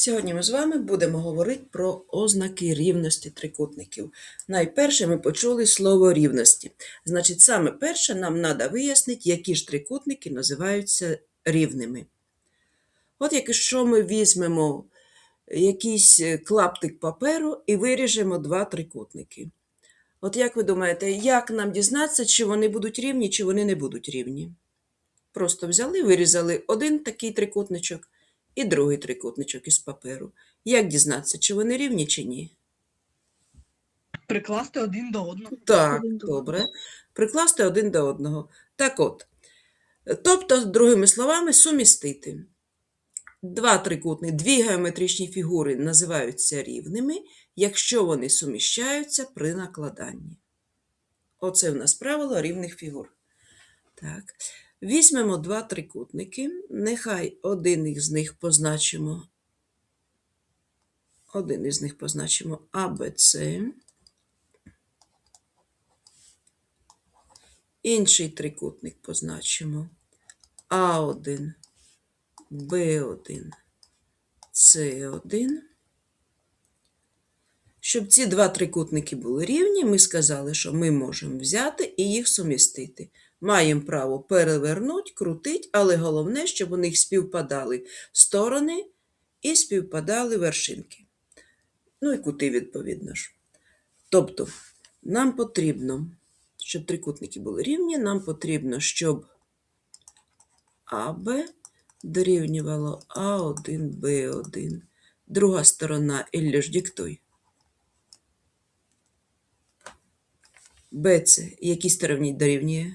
Сьогодні ми з вами будемо говорити про ознаки рівності трикутників. Найперше ми почули слово рівності. Значить, саме перше нам треба вияснити, які ж трикутники називаються рівними. От якщо ми візьмемо якийсь е, клаптик паперу і виріжемо два трикутники. От як ви думаєте, як нам дізнатися, чи вони будуть рівні, чи вони не будуть рівні? Просто взяли, вирізали один такий трикутничок і другий трикутничок із паперу. Як дізнатися, чи вони рівні, чи ні? Прикласти один до одного. Так, Один до добре. Прикласти один до одного. Так от. Тобто, другими словами, сумістити. Два трикутні, дві геометричні фігури називаються рівними, якщо вони суміщаються при накладанні. Оце в нас правило рівних фігур. Так. Візьмемо два трикутники. Нехай один із них позначимо. Один із них позначимо АБЦ. Інший трикутник позначимо А1, Б1, С1. Щоб ці два трикутники були рівні, ми сказали, що ми можемо взяти і їх сумістити. Маємо право перевернути, крутити, але головне, щоб у них співпадали сторони і співпадали вершинки. Ну і кути, відповідно ж. Тобто, нам потрібно, щоб трикутники були рівні, нам потрібно, щоб АБ дорівнювало А1, Б1. Друга сторона, Іллюш, диктуй. БЦ, якій стороні дорівнює?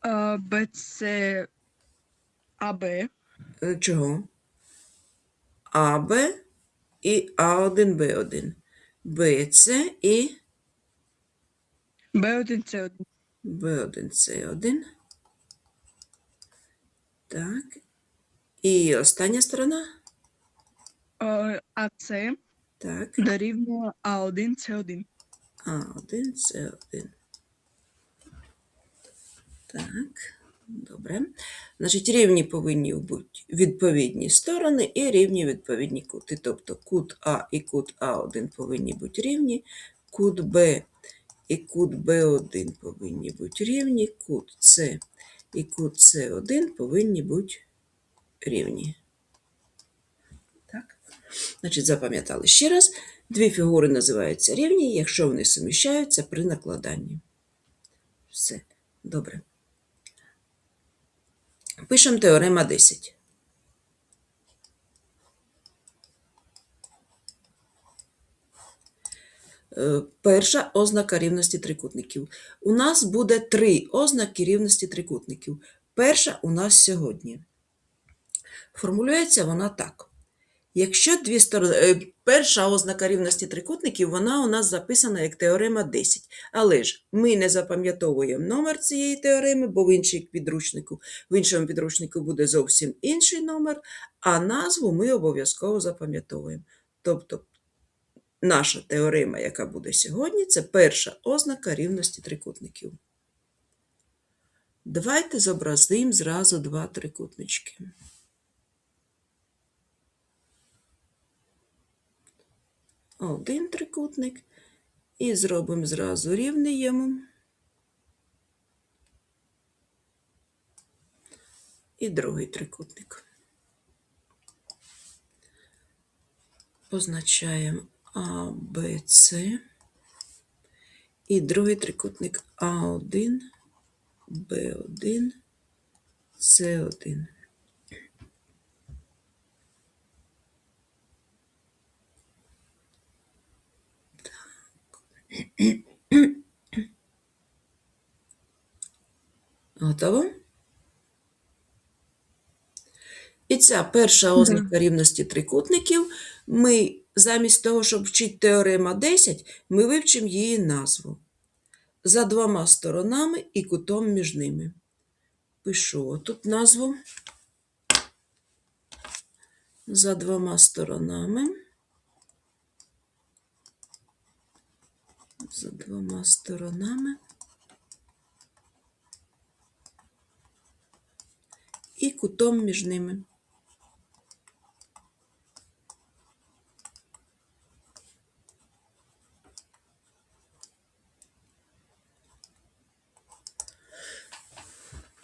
А, БЦ АБ. Е, Чого? АБ і А1, Б1. БЦ і Б1 це один. Б1, С1. Так. І остання сторона? А, АЦ Так. дорівнює А1 це один. А1, С1. Так, добре. Значить, рівні повинні бути відповідні сторони і рівні відповідні кути. Тобто кут А і кут А1 повинні бути рівні, кут Б і кут Б1 повинні бути рівні, кут С і кут С1 повинні бути рівні. Так. Значить, запам'ятали ще раз. Дві фігури називаються рівні, якщо вони суміщаються при накладанні. Все, добре. Пишемо теорема 10. Е, Перша ознака рівності трикутників. У нас буде три ознаки рівності трикутників. Перша у нас сьогодні. Формулюється вона так. Якщо дві сторони, е, перша ознака рівності трикутників, вона у нас записана як теорема 10. Але ж ми не запам'ятовуємо номер цієї теореми, бо в підручнику, в іншому підручнику буде зовсім інший номер, а назву ми обов'язково запам'ятовуємо. Тобто наша теорема, яка буде сьогодні, це перша ознака рівності трикутників. Давайте зобразимо зразу два трикутнички. Один трикутник і зробимо зразу рівний йому. І другий трикутник. Позначаємо А. І другий трикутник А1, Б1, С1. Готово? І ця перша ознака рівності трикутників. Ми замість того, щоб вчити теорема 10, ми вивчимо її назву. За двома сторонами і кутом між ними. Пишу тут назву. За двома сторонами. за двома сторонами і кутом між ними.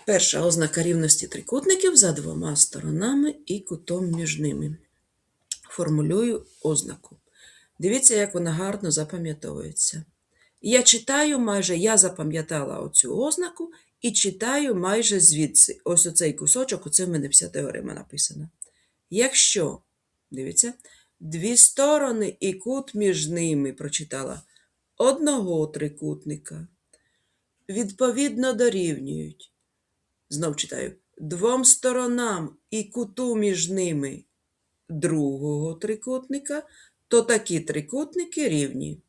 Перша ознака рівності трикутників за двома сторонами і кутом між ними. Формулюю ознаку. Дивіться, як вона гарно запам'ятовується. Я читаю майже, я запам'ятала оцю ознаку і читаю майже звідси. Ось оцей кусочок, оце в мене вся теорема написана. Якщо, дивіться, дві сторони і кут між ними прочитала одного трикутника, відповідно дорівнюють. Знов читаю. Двом сторонам і куту між ними другого трикутника, то такі трикутники рівні.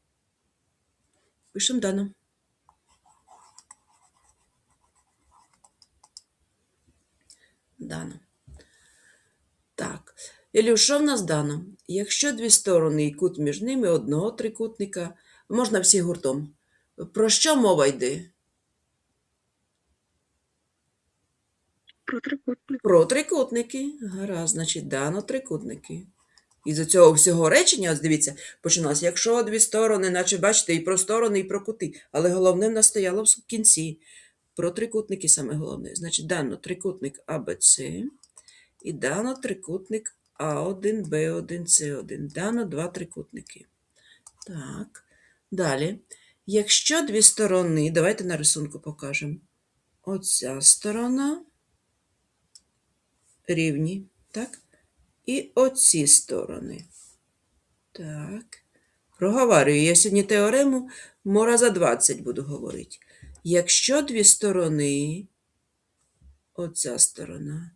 Пишемо дано. Дано. Так. Ілюш, що в нас дано? Якщо дві сторони і кут між ними одного трикутника, можна всі гуртом. Про що мова йде? Про трикутник. Про трикутники. Гаразд, значить, дано трикутники. І з цього всього речення, ось дивіться, починалося, якщо дві сторони, наче бачите, і про сторони, і про кути, але головне в нас стояло в кінці. Про трикутники саме головне. Значить, дано трикутник АБЦ і дано трикутник А1, Б1, С1. Дано два трикутники. Так. Далі. Якщо дві сторони, давайте на рисунку покажемо. Оця сторона рівні, так? І оці сторони. Так. Проговарюю Я сьогодні теорему мора за 20 буду говорити. Якщо дві сторони, оця сторона,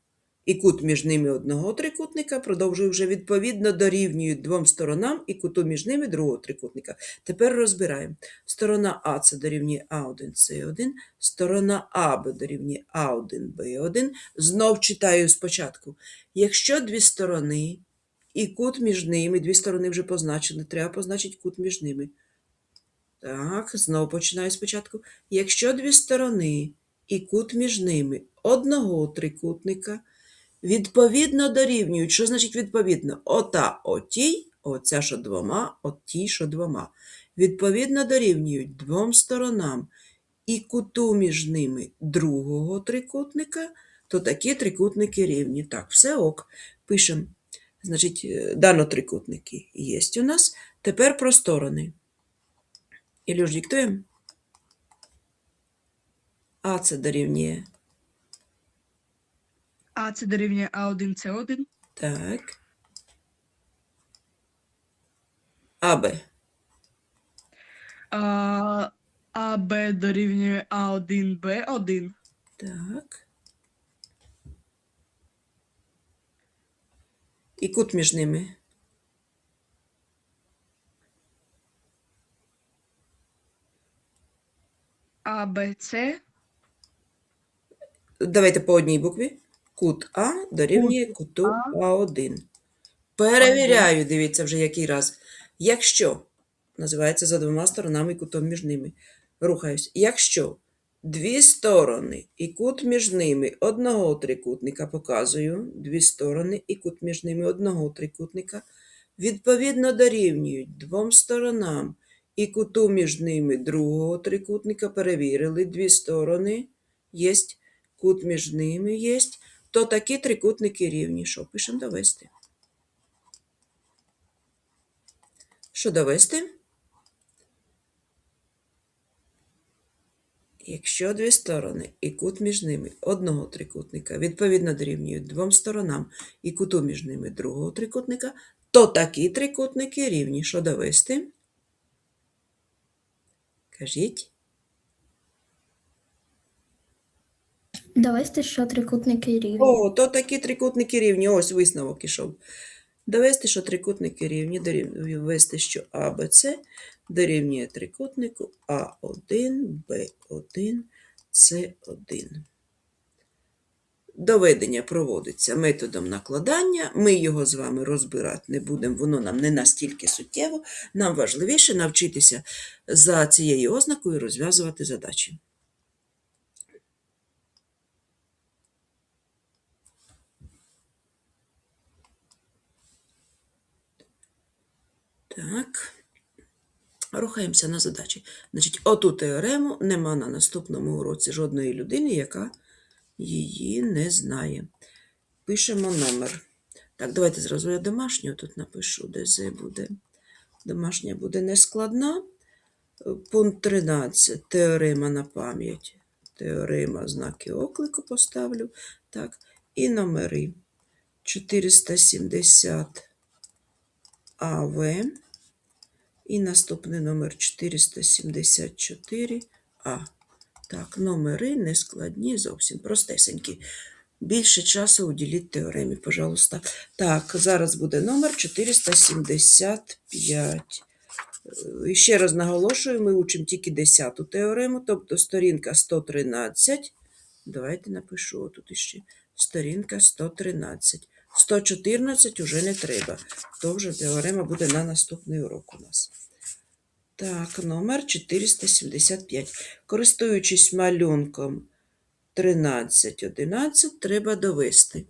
і кут між ними одного трикутника, продовжую вже відповідно дорівнюють двом сторонам і куту між ними другого трикутника. Тепер розбираємо. Сторона А це дорівнює А1, С1, сторона АБ дорівнює А1, Б1. Знов читаю спочатку. Якщо дві сторони і кут між ними, дві сторони вже позначені, треба позначити кут між ними. Так, знову починаю спочатку. Якщо дві сторони і кут між ними одного трикутника відповідно дорівнюють. Що значить відповідно? Ота отій, оця що двома, отій що двома. Відповідно дорівнюють двом сторонам і куту між ними другого трикутника, то такі трикутники рівні. Так, все ок. Пишемо. Значить, е, дано трикутники є у нас. Тепер про сторони. Ілюш, диктуємо. А це дорівнює. А це дорівнює А1, С1. Так. АБ. А, АБ дорівнює А1, Б1. Так. І кут між ними. АБЦ Давайте по одній букві. Кут А дорівнює куту А. А1. Перевіряю, дивіться вже який раз. Якщо, називається за двома сторонами і кутом між ними. Рухаюсь. Якщо дві сторони і кут між ними одного трикутника показую, дві сторони і кут між ними одного трикутника, відповідно дорівнюють двом сторонам і куту між ними другого трикутника, перевірили, дві сторони єсть, кут між ними єсть, то такі трикутники рівні. Що пишемо довести? Що довести? Якщо дві сторони і кут між ними одного трикутника відповідно дорівнюють двом сторонам і куту між ними другого трикутника, то такі трикутники рівні. Що довести? Кажіть. Довести, що трикутники рівні. О, то такі трикутники рівні. Ось висновок ішов. Довести, що трикутники рівні, довести, що АБЦ дорівнює трикутнику А1, Б1, С1. Доведення проводиться методом накладання. Ми його з вами розбирати не будемо, воно нам не настільки суттєво. Нам важливіше навчитися за цією ознакою розв'язувати задачі. Так. Рухаємося на задачі. Значить, оту теорему нема на наступному уроці жодної людини, яка її не знає. Пишемо номер. Так, давайте зразу я домашню тут напишу, де З буде. Домашня буде нескладна. Пункт 13. Теорема на пам'ять. Теорема знаки оклику поставлю. Так, і номери. 470 АВ. І наступний номер 474 А. Так, номери не складні, зовсім простесенькі. Більше часу уділіть теоремі, пожалуйста. Так, зараз буде номер 475. Е, ще раз наголошую, ми учимо тільки 10-ту теорему, тобто сторінка 113. Давайте напишу тут іще. Сторінка 113. 114 уже не треба. То вже теорема буде на наступний урок у нас. Так, номер 475. Користуючись малюнком 1311, треба довести.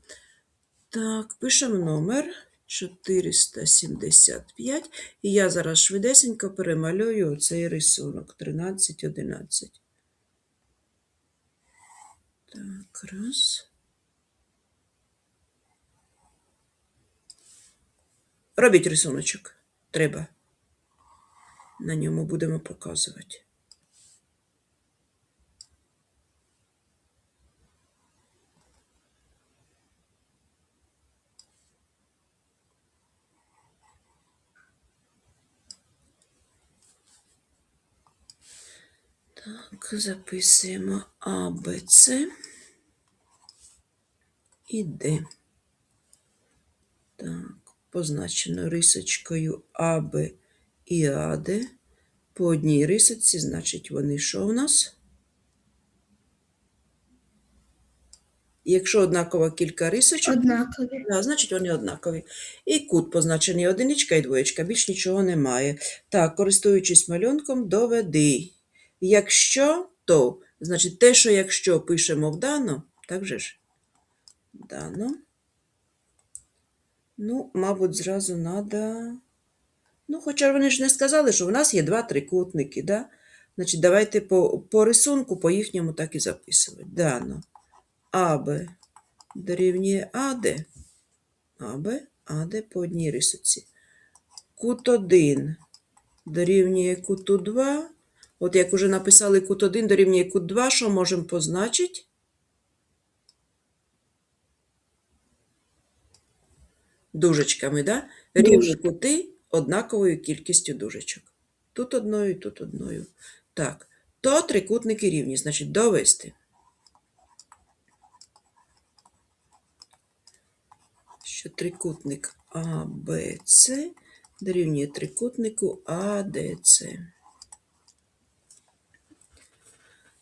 Так, пишемо номер 475. І я зараз швидесенько перемалюю цей рисунок 1311. Так, раз. Робіть рисуночок. Треба. На ньому будемо показувати. Так, записуємо А, Б, С і Д. Так, позначено рисочкою АБ і АД. По одній рисочці, значить, вони що у нас? Якщо однакова кілька рисочок, Однакові. Да, значить, вони однакові. І кут позначений одиничка і двоєчка, більш нічого немає. Так, користуючись малюнком, доведи. Якщо, то, значить, те, що якщо пишемо в дано, так же ж? Дано. Ну, мабуть, зразу треба. Ну, хоча вони ж не сказали, що в нас є два трикутники, да? Значить, давайте по, по рисунку, по їхньому так і записувати. Дано. АБ дорівнює АД. АБ, АД по одній рисоці. Кут 1 дорівнює куту 2. От як уже написали кут 1 дорівнює кут 2, що можемо позначити? Дужечками, да? Рівні кути однаковою кількістю дужечок. Тут одною, тут одною. Так, то трикутники рівні, значить довести. що трикутник АБЦ дорівнює трикутнику АДЦ.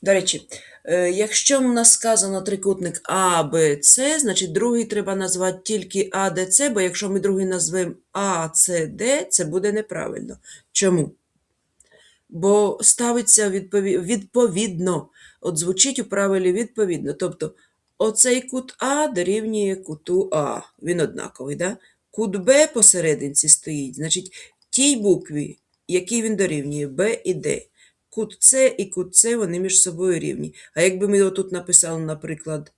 До речі, якщо в нас сказано трикутник АБЦ, значить другий треба назвати тільки АДЦ, бо якщо ми другий назвемо АЦД, це буде неправильно. Чому? Бо ставиться відповідно, от звучить у правилі відповідно. Тобто оцей кут А дорівнює куту А. Він однаковий, да? Кут Б посерединці стоїть, значить, тій букві, якій він дорівнює, Б і Д. Кут С і кут С, вони між собою рівні. А якби ми отут написали, наприклад,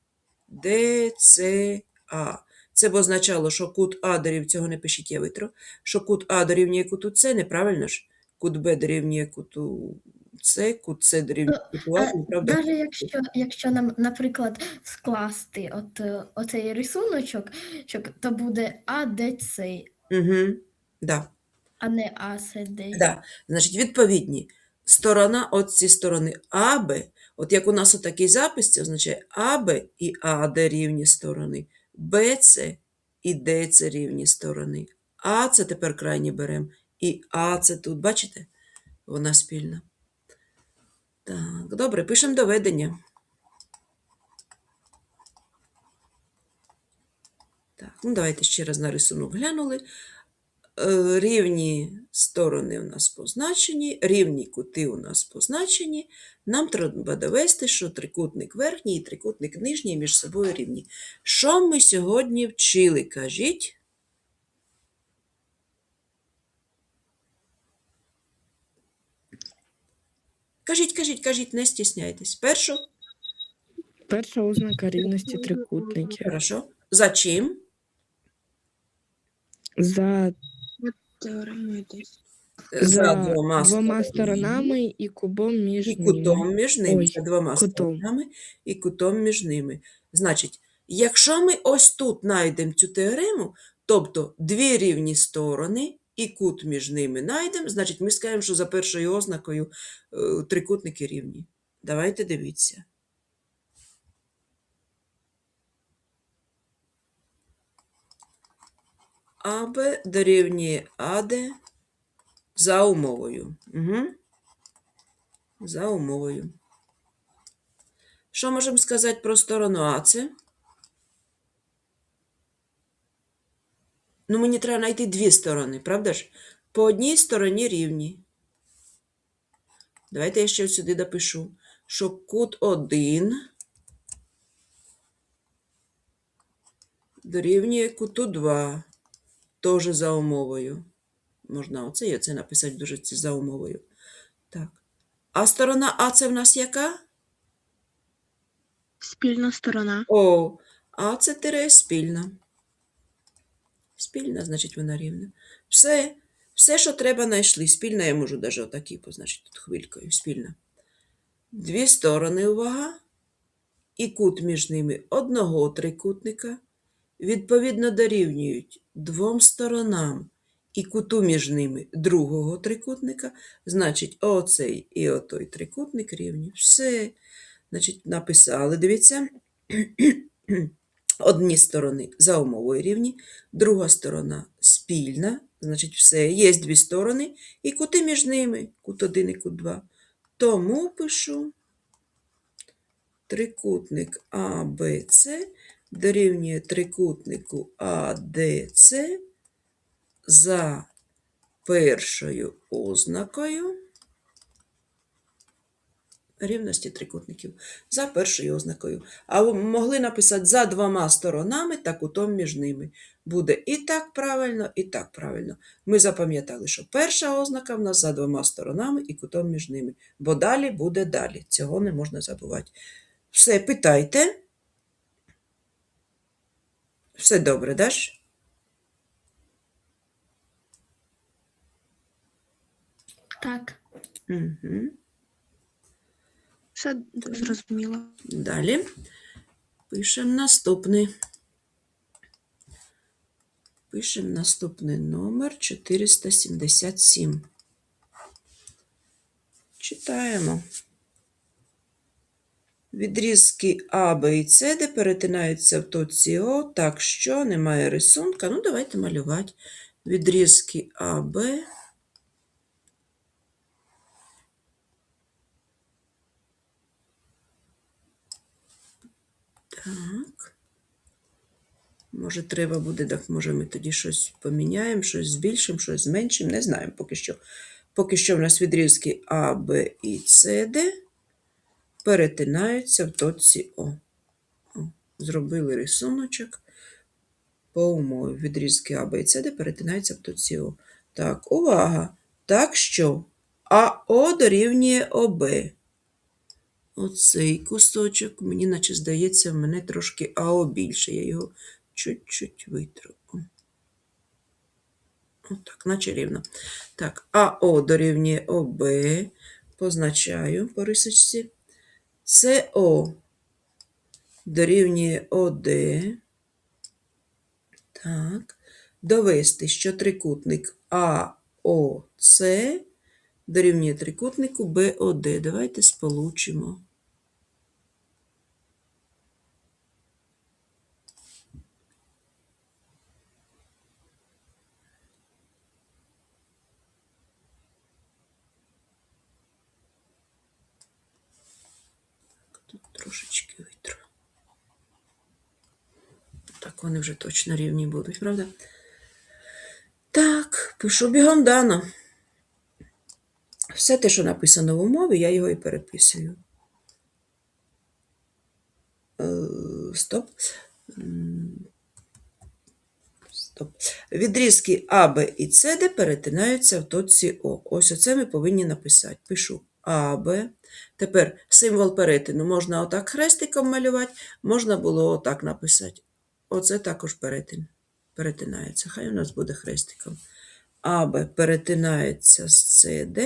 ДЦА, це б означало, що кут А дорівнює, цього не пишіть, я витру, що кут А дорівнює куту С, неправильно ж? Кут Б дорівнює куту С, кут С дорівнює куту А, А, правда? Навіть якщо, якщо нам, наприклад, скласти от, е, оцей рисуночок, то буде АДЦ, Угу. Да. а не АСД. Да. Значить, відповідні. Сторона от ці сторони АБ, от як у нас отакий запис, це означає АБ і АД рівні сторони, БЦ і ДЦ рівні сторони. А це тепер крайні беремо, і А це тут, бачите? Вона спільна. Так, добре, пишемо доведення. Так, ну давайте ще раз на рисунок глянули. Е, Рівні сторони у нас позначені, рівні кути у нас позначені. Нам треба довести, що трикутник верхній і трикутник нижній між собою рівні. Що ми сьогодні вчили? Кажіть. Кажіть, кажіть, кажіть, не стісняйтесь. Першу Перша ознака рівності трикутників. Хорошо. За чим? За, Теоремою десь. за двома, сторонами. сторонами і кубом між І ними. кутом між ними, Ой, за двома кутом. сторонами і кутом між ними. Значить, якщо ми ось тут знайдемо цю теорему, тобто дві рівні сторони і кут між ними знайдемо, значить ми скажемо, що за першою ознакою е, трикутники рівні. Давайте дивіться. АБ дорівнює АД за умовою. Угу. За умовою. Що можемо сказати про сторону АЦ? Ну, мені треба знайти дві сторони, правда ж? По одній стороні рівні. Давайте я ще сюди допишу, що кут 1 дорівнює куту 2, теж за умовою. Можна оце і оце написати дуже за умовою. Так. А сторона А це в нас яка? Спільна сторона. О, а це тире спільна. Спільна, значить, вона рівна. Все, все, що треба, знайшли. Спільна я можу навіть отакі позначити тут хвилькою. Спільна. Дві сторони, увага. І кут між ними одного трикутника відповідно дорівнюють двом сторонам і куту між ними другого трикутника. Значить, оцей і отой трикутник рівні. Все. Значить, написали, дивіться. Одні сторони за умовою рівні, друга сторона спільна, значить, все, є дві сторони, і кути між ними, кут 1 і кут 2. Тому пишу трикутник АБЦ дорівнює трикутнику АДЦ за першою ознакою рівності трикутників за першою ознакою. А могли написати за двома сторонами та кутом між ними. Буде і так правильно, і так правильно. Ми запам'ятали, що перша ознака в нас за двома сторонами і кутом між ними. Бо далі буде далі. Цього не можна забувати. Все, питайте. Все добре, даш? Так. Угу. Все зрозуміло. Далі пишемо наступний. Пишемо наступний номер 477. Читаємо. Відрізки А, Б і С, де перетинаються в точці О, так що немає рисунка. Ну, давайте малювати. Відрізки А, Б. Так. Може, треба буде, так може ми тоді щось поміняємо, щось збільшимо, щось зменшимо. Не знаємо поки що. Поки що в нас відрізки А, Б і С, Д перетинаються в точці О. Зробили рисуночок по умові. Відрізки А, Б і С, Д перетинаються в точці О. Так, увага! Так що АО дорівнює ОБ. Оцей кусочок, мені наче здається, в мене трошки АО більше. Я його чуть-чуть витру. Отак, наче рівно. Так, АО дорівнює ОБ. Позначаю по рисочці. СО дорівнює ОД. Так. Довести, що трикутник АОЦ дорівнює трикутнику БОД. Давайте сполучимо. Тут трошечки витру. Так вони вже точно рівні будуть, правда? Так, пишу бігом дано. Все те, що написано в умові, я його і переписую. Е, Стоп. Стоп. Відрізки А, Б і С, Д перетинаються в точці О. Ось оце ми повинні написати. Пишу АБ. Тепер символ перетину можна отак хрестиком малювати, можна було отак написати. Оце також перетин. Перетинається. Хай у нас буде хрестиком. АБ перетинається з СД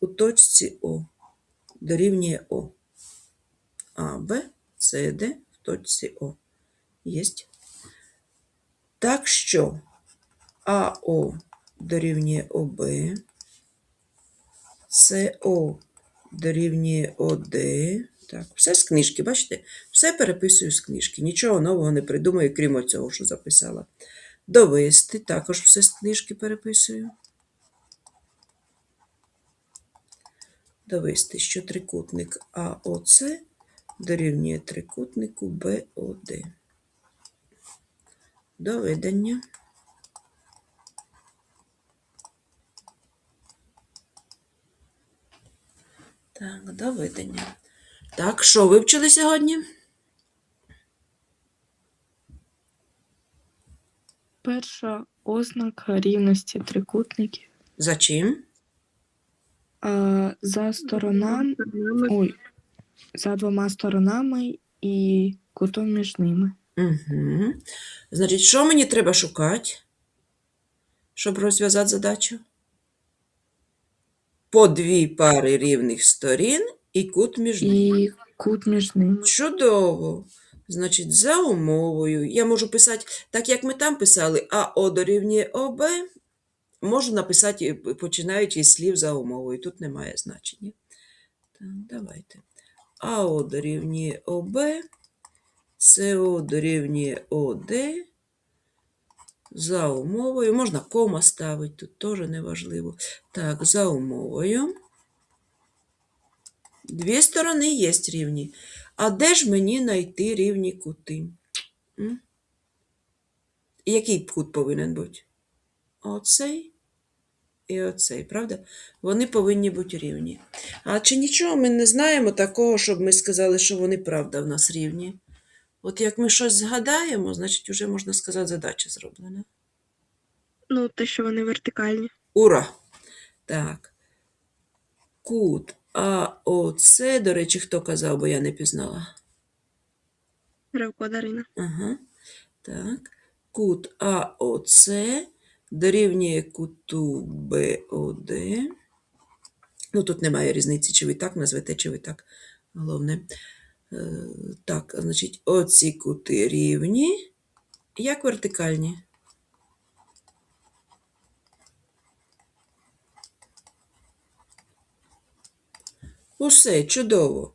у точці О. Дорівнює О. АБ, СД в точці О. Єсть. Так що АО дорівнює ОБ, СО дорівнює ОД. Так, все з книжки, бачите? Все переписую з книжки. Нічого нового не придумаю, крім цього, що записала. Довести також все з книжки переписую. Довести, що трикутник АОЦ дорівнює трикутнику БОД. Доведення. Так, доведення. Так, що вивчили сьогодні? Перша ознака рівності трикутників. За чим? А, за сторонами, ой, за двома сторонами і кутом між ними. Угу. Значить, що мені треба шукати, щоб розв'язати задачу? По дві пари рівних сторін і кут між ними. І кут між ними. Чудово. Значить, за умовою. Я можу писати так, як ми там писали, АО дорівнює ОБ. Можу написати, е, починаючи із слів за умовою. Тут немає значення. Так, давайте. АО дорівнює ОБ, СО дорівнює ОД. За умовою. Можна кома ставити, тут теж неважливо. Так, за умовою. Дві сторони є рівні. А де ж мені знайти рівні кути? М? Який кут повинен бути? Оцей і оцей, правда? Вони повинні бути рівні. А чи нічого ми не знаємо такого, щоб ми сказали, що вони правда в нас рівні? От як ми щось згадаємо, значить, вже можна сказати, задача зроблена. Ну, те, що вони вертикальні. Ура! Так. Кут АОЦ, до речі, хто казав, бо я не пізнала. Гравко Дарина. Ага. Так. Кут АОЦ дорівнює куту БОД. Ну, тут немає різниці, чи ви так назвете, чи ви так. Головне. Е, Так, значить, оці кути рівні. Як вертикальні? Усе чудово.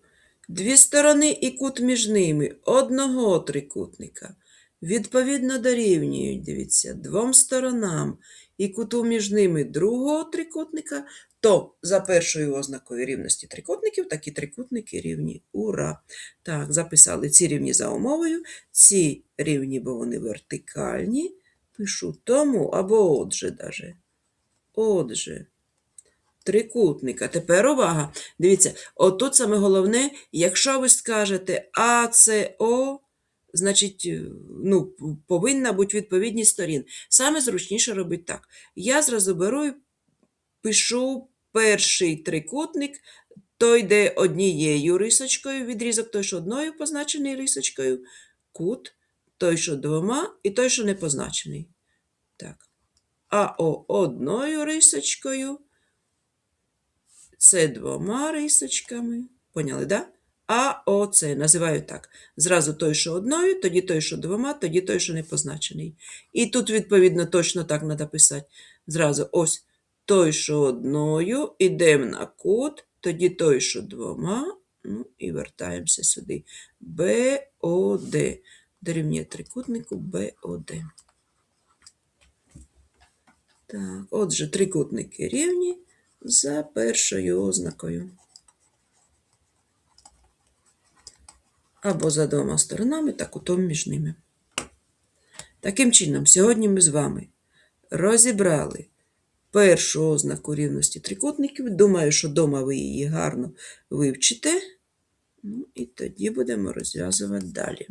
Дві сторони і кут між ними одного трикутника відповідно дорівнюють, дивіться, двом сторонам і куту між ними другого трикутника, то за першою ознакою рівності трикутників такі трикутники рівні. Ура! Так, записали ці рівні за умовою, ці рівні, бо вони вертикальні. Пишу тому або отже даже. Отже. Трикутника. Тепер увага. Дивіться, отут саме головне, якщо ви скажете АЦО, значить, е, ну, повинна бути відповідність сторін. Саме зручніше робити так. Я зразу беру і пишу перший трикутник, той йде однією рисочкою, відрізок той, що одною позначений рисочкою, кут, той, що двома, і той, що не позначений. Так. АО одною рисочкою. Це двома рисочками. Поняли, да? А ОЦ називаю так. Зразу той, що одною, тоді той, що двома, тоді той, що не позначений. І тут, відповідно, точно так треба писати. Зразу ось той, що одною, ідемо на кут, тоді той, що двома, ну і вертаємося сюди. БОД. Дорівнює трикутнику БОД. Так, отже, трикутники рівні за першою ознакою. Або за двома сторонами та кутом між ними. Таким чином, сьогодні ми з вами розібрали першу ознаку рівності трикутників. Думаю, що вдома ви її гарно вивчите. Ну, і тоді будемо розв'язувати далі.